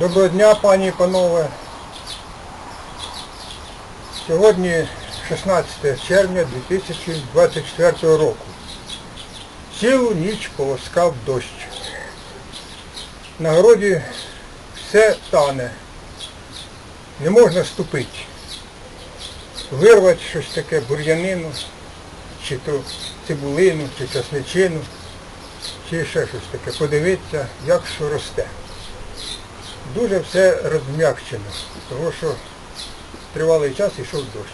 Доброго дня, пані і панове. Сьогодні 16 червня 2024 року. Цілу ніч полоскав дощ. На городі все тане. Не можна ступити. Вирвати щось таке, бур'янину, чи то цибулину, чи часничину, чи ще щось таке. Подивитися, як що росте дуже все розм'якчено, тому що тривалий час йшов дощ.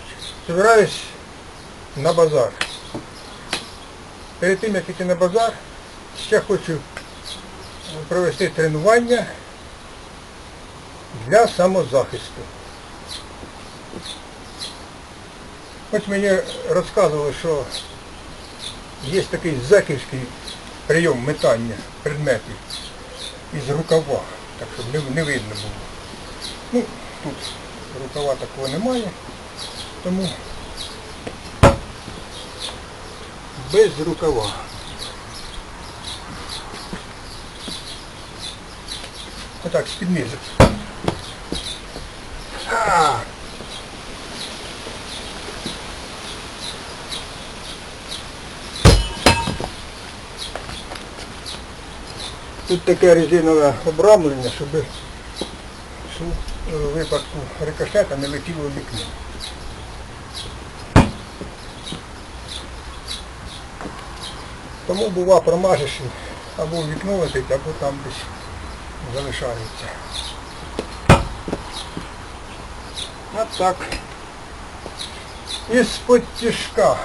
Збираюсь на базар. Перед тим, як йти на базар, ще хочу провести тренування для самозахисту. Ось мені розказували, що є такий зеківський прийом метання предметів із рукава, так щоб не, видно було. Ну, тут рукава такого немає, тому без рукава. Отак, з-під низу. А! Тут таке резинове обрамлення, щоб щоб, е, випадку рикошета не летіло вікно. Тому бува промажеш або вікно летить, або там десь залишається. От так. Із-под тяжка.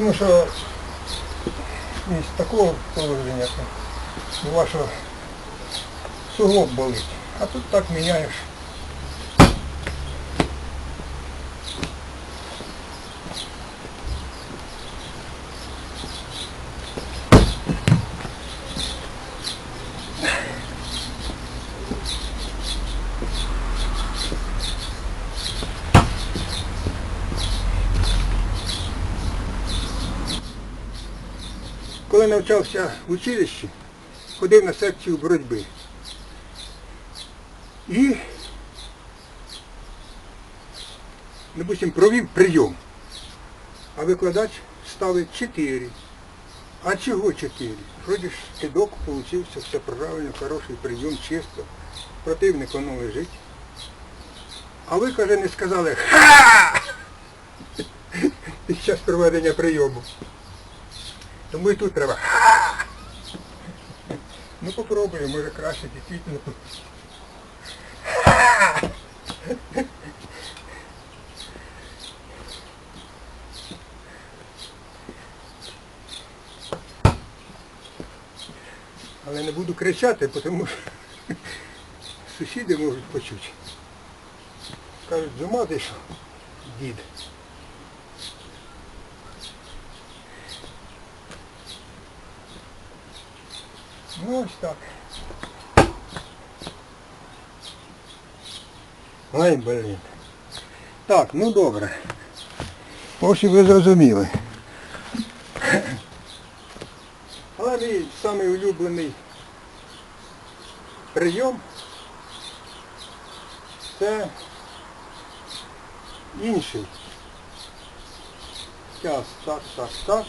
Тому що из такого положення вашего бува, болит. А тут так міняєш. Коли навчався в училищі, ходив на секцію боротьби. І, допустим, провів прийом. А викладач ставить 4. А чого 4? Вроді ж кидок получився, все правильно, хороший прийом, чисто. Противник воно лежить. А ви, каже, не сказали Ха! Під час проведення прийому. Тому і тут треба. Ну попробуємо, може краще дійсно. Але не буду кричати, тому що сусіди можуть почути. Кажуть, з ума що, дід. Ось так. Ай, блін. Так, ну добре. Ось ви зрозуміли. Але мій самий улюблений прийом це інший. Зараз, так, так, так.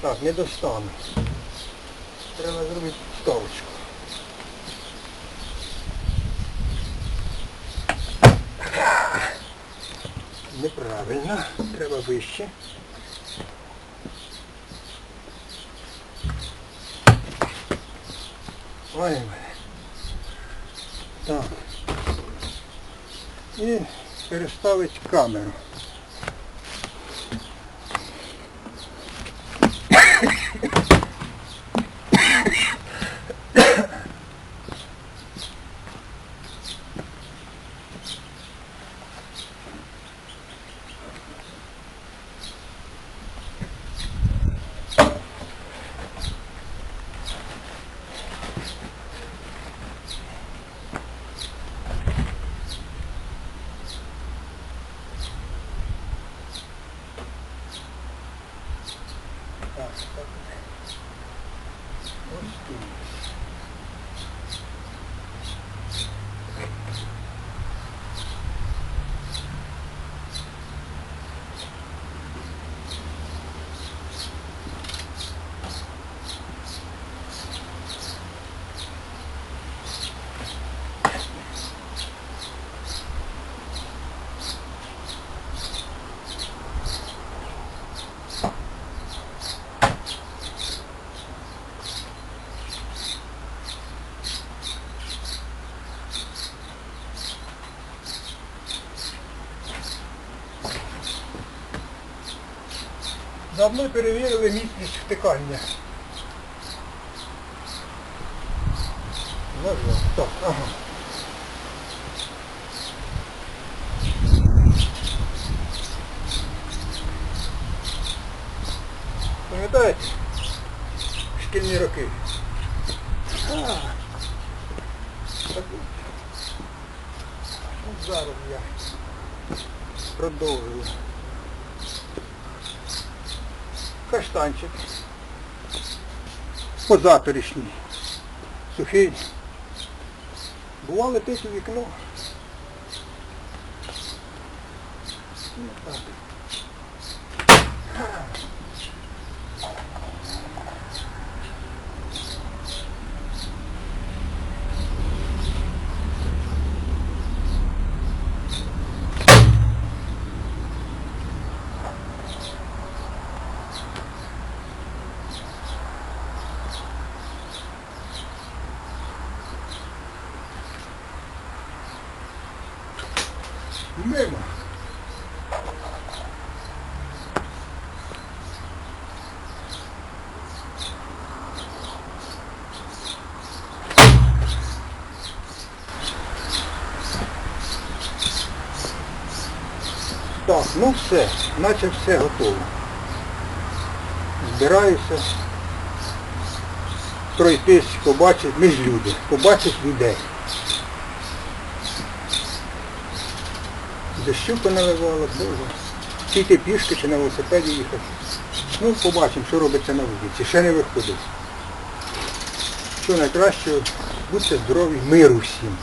Так, не достану. Треба зробити ставочку. Неправильно, треба вище. Ой, мене. Так. І переставити камеру. Thank you. Заодно перевірили міцність втикання. Нажав. Так, ага. Пам'ятаєте? Шкільні роки. А, так зараз я продовжую. Каштанчик. Позаторішній. Сухий. Бува летить у вікно. Ну, так. Мимо. Так, ну все, наче все готово. Збираюся пройтись, побачити, ми люди, побачити людей. Дощу поналивало, боже. Чи йти пішки, чи на велосипеді їхати. Ну, побачимо, що робиться на вулиці. Ще не виходить. Що найкраще, будьте здорові, миру всім.